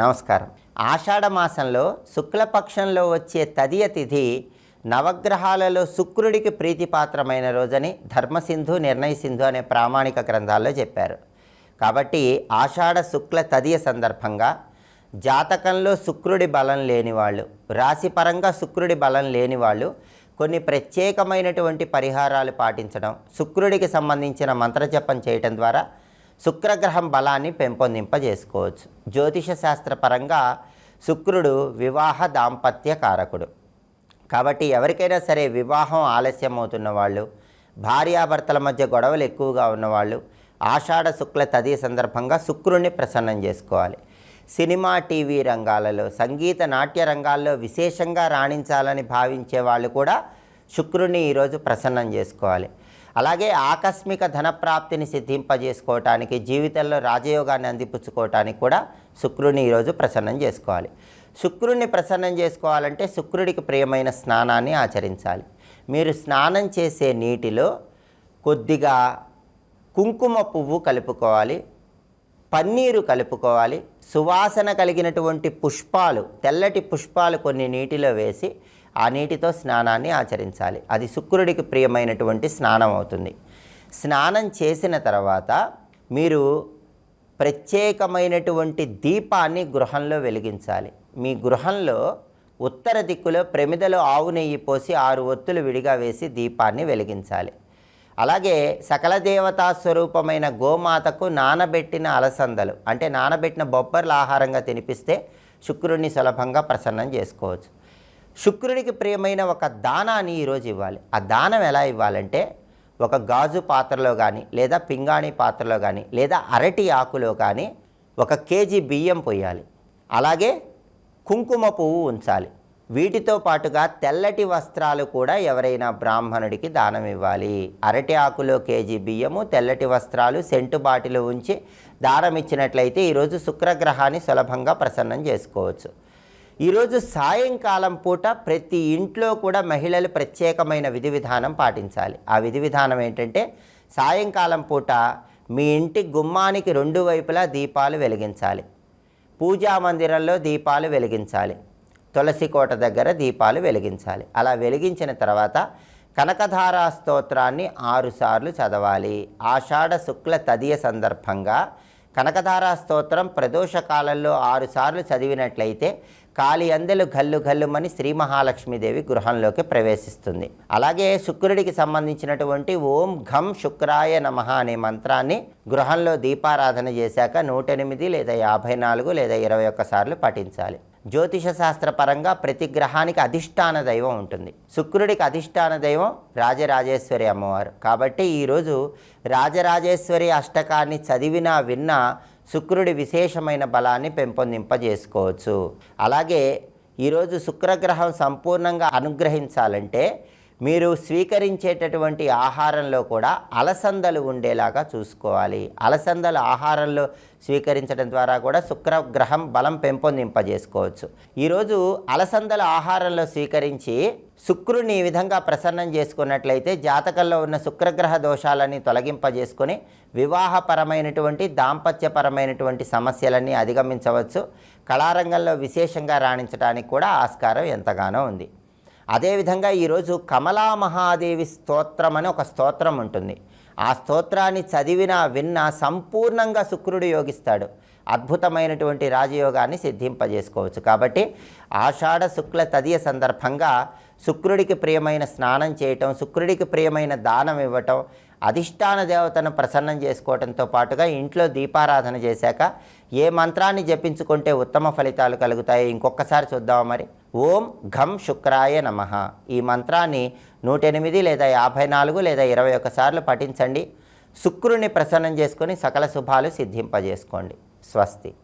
నమస్కారం. ఆషాఢ మాసంలో శుక్లపక్షంలో వచ్చే తదియ తిథి నవగ్రహాలలో శుక్రుడికి ప్రీతిపాత్రమైన రోజని ధర్మసింధు నిర్ణయ సింధు అనే ప్రామాణిక గ్రంథాల్లో చెప్పారు. కాబట్టి ఆషాఢ శుక్ల తదియ సందర్భంగా జాతకంలో శుక్రుడి బలం లేని వాళ్ళు రాశిపరంగా శుక్రుడి బలం లేని వాళ్ళు కొన్ని ప్రత్యేకమైనటువంటి పరిహారాలు పాటించడం శుక్రుడికి సంబంధించిన మంత్రజపం చేయటం ద్వారా శుక్రగ్రహం బలాన్ని పెంపొందింపజేసుకోవచ్చు. జ్యోతిష శాస్త్రపరంగా శుక్రుడు వివాహ దాంపత్య కారకుడు. కాబట్టి ఎవరికైనా సరే వివాహం ఆలస్యం అవుతున్న వాళ్ళు భార్యాభర్తల మధ్య గొడవలు ఎక్కువగా ఉన్నవాళ్ళు ఆషాఢ శుక్ల తది సందర్భంగా శుక్రుణ్ణి ప్రసన్నం చేసుకోవాలి. సినిమా టీవీ రంగాలలో సంగీత నాట్య రంగాల్లో విశేషంగా రాణించాలని భావించే వాళ్ళు కూడా శుక్రుడిని ఈరోజు ప్రసన్నం చేసుకోవాలి. అలాగే ఆకస్మిక ధనప్రాప్తిని సిద్ధింపజేసుకోవటానికి జీవితంలో రాజయోగాన్ని అందిపుచ్చుకోవటానికి కూడా శుక్రుని ఈరోజు ప్రసన్నం చేసుకోవాలి. శుక్రుడిని ప్రసన్నం చేసుకోవాలంటే శుక్రుడికి ప్రియమైన స్నానాన్ని ఆచరించాలి. మీరు స్నానం చేసే నీటిలో కొద్దిగా కుంకుమ పువ్వు కలుపుకోవాలి పన్నీరు కలుపుకోవాలి సువాసన కలిగినటువంటి పుష్పాలు తెల్లటి పుష్పాలు కొన్ని నీటిలో వేసి ఆ నీటితో స్నానాన్ని ఆచరించాలి. అది శుక్రుడికి ప్రియమైనటువంటి స్నానం అవుతుంది. స్నానం చేసిన తర్వాత మీరు ప్రత్యేకమైనటువంటి దీపాన్ని గృహంలో వెలిగించాలి. మీ గృహంలో ఉత్తర దిక్కులో ప్రమిదలో ఆవు నెయ్యి పోసి ఆరు ఒత్తులు విడిగా వేసి దీపాన్ని వెలిగించాలి. అలాగే సకల దేవతా స్వరూపమైన గోమాతకు నానబెట్టిన అలసందలు అంటే నానబెట్టిన బొబ్బర్ల ఆహారంగా తినిపిస్తే శుక్రుడిని సులభంగా ప్రసన్నం చేసుకోవచ్చు. శుక్రుడికి ప్రియమైన ఒక దానాన్ని ఈరోజు ఇవ్వాలి. ఆ దానం ఎలా ఇవ్వాలంటే ఒక గాజు పాత్రలో కానీ లేదా పింగాణి పాత్రలో కానీ లేదా అరటి ఆకులో కానీ ఒక కేజీ బియ్యం పోయాలి. అలాగే కుంకుమ పువ్వు ఉంచాలి. వీటితో పాటుగా తెల్లటి వస్త్రాలు కూడా ఎవరైనా బ్రాహ్మణుడికి దానం ఇవ్వాలి. అరటి ఆకులో కేజీ బియ్యము తెల్లటి వస్త్రాలు సెంటు బాటిలో ఉంచి దానం ఇచ్చినట్లయితే ఈరోజు శుక్రగ్రహాన్ని సులభంగా ప్రసన్నం చేసుకోవచ్చు. ఈరోజు సాయంకాలం పూట ప్రతి ఇంట్లో కూడా మహిళలు ప్రత్యేకమైన విధి విధానం పాటించాలి. ఆ విధి విధానం ఏంటంటే సాయంకాలం పూట మీ ఇంటి గుమ్మానికి రెండు వైపులా దీపాలు వెలిగించాలి. పూజా మందిరంలో దీపాలు వెలిగించాలి. తులసి కోట దగ్గర దీపాలు వెలిగించాలి. అలా వెలిగించిన తర్వాత కనకధారా స్తోత్రాన్ని ఆరుసార్లు చదవాలి. ఆషాఢ శుక్ల తదియ సందర్భంగా కనకధారా స్తోత్రం ప్రదోష కాలంలో ఆరుసార్లు చదివినట్లయితే కాలి అందెలు గల్లు గల్లుమని శ్రీ మహాలక్ష్మీదేవి గృహంలోకి ప్రవేశిస్తుంది. అలాగే శుక్రుడికి సంబంధించినటువంటి ఓం ఘం శుక్రాయ నమ అనే మంత్రాన్ని గృహంలో దీపారాధన చేశాక నూట ఎనిమిది లేదా యాభై నాలుగు లేదా ఇరవై ఒక్కసార్లు పఠించాలి. జ్యోతిష శాస్త్ర పరంగా ప్రతి గ్రహానికి అధిష్టాన దైవం ఉంటుంది. శుక్రుడికి అధిష్టాన దైవం రాజరాజేశ్వరి అమ్మవారు. కాబట్టి ఈరోజు రాజరాజేశ్వరి అష్టకాన్ని చదివినా విన్నా శుక్రుడి విశేషమైన బలాన్ని పెంపొందింపజేసుకోవచ్చు. అలాగే ఈరోజు శుక్రగ్రహం సంపూర్ణంగా అనుగ్రహించాలంటే మీరు స్వీకరించేటటువంటి ఆహారంలో కూడా అలసందలు ఉండేలాగా చూసుకోవాలి. అలసందలు ఆహారంలో స్వీకరించడం ద్వారా కూడా శుక్రగ్రహం బలం పెంపొందింపజేసుకోవచ్చు. ఈరోజు అలసందల ఆహారంలో స్వీకరించి శుక్రుని ఈ విధంగా ప్రసన్నం చేసుకున్నట్లయితే జాతకంలో ఉన్న శుక్రగ్రహ దోషాలని తొలగింపజేసుకొని వివాహపరమైనటువంటి దాంపత్యపరమైనటువంటి సమస్యలన్నీ అధిగమించవచ్చు. కళారంగంలో విశేషంగా రాణించడానికి కూడా ఆస్కారం ఎంతగానో ఉంది. అదేవిధంగా ఈరోజు కమలా మహాదేవి స్తోత్రం అని ఒక స్తోత్రం ఉంటుంది. ఆ స్తోత్రాన్ని చదివినా విన్నా సంపూర్ణంగా శుక్రుడు యోగిస్తాడు. అద్భుతమైనటువంటి రాజయోగాన్ని సిద్ధింపజేసుకోవచ్చు. కాబట్టి ఆషాఢ శుక్ల తదియ సందర్భంగా శుక్రుడికి ప్రియమైన స్నానం చేయటం శుక్రుడికి ప్రియమైన దానం ఇవ్వటం అధిష్టాన దేవతను ప్రసన్నం చేసుకోవడంతో పాటుగా ఇంట్లో దీపారాధన చేశాక ఏ మంత్రాన్ని జపించుకుంటే ఉత్తమ ఫలితాలు కలుగుతాయి ఇంకొకసారి చూద్దామా మరి? ఓం ఘం శుక్రాయ నమ. ఈ మంత్రాన్ని నూట ఎనిమిది లేదా యాభై నాలుగు లేదా ఇరవై ఒకసార్లు పఠించండి. శుక్రుని ప్రసన్నం చేసుకొని సకల శుభాలు సిద్ధింపజేసుకోండి. స్వస్తి.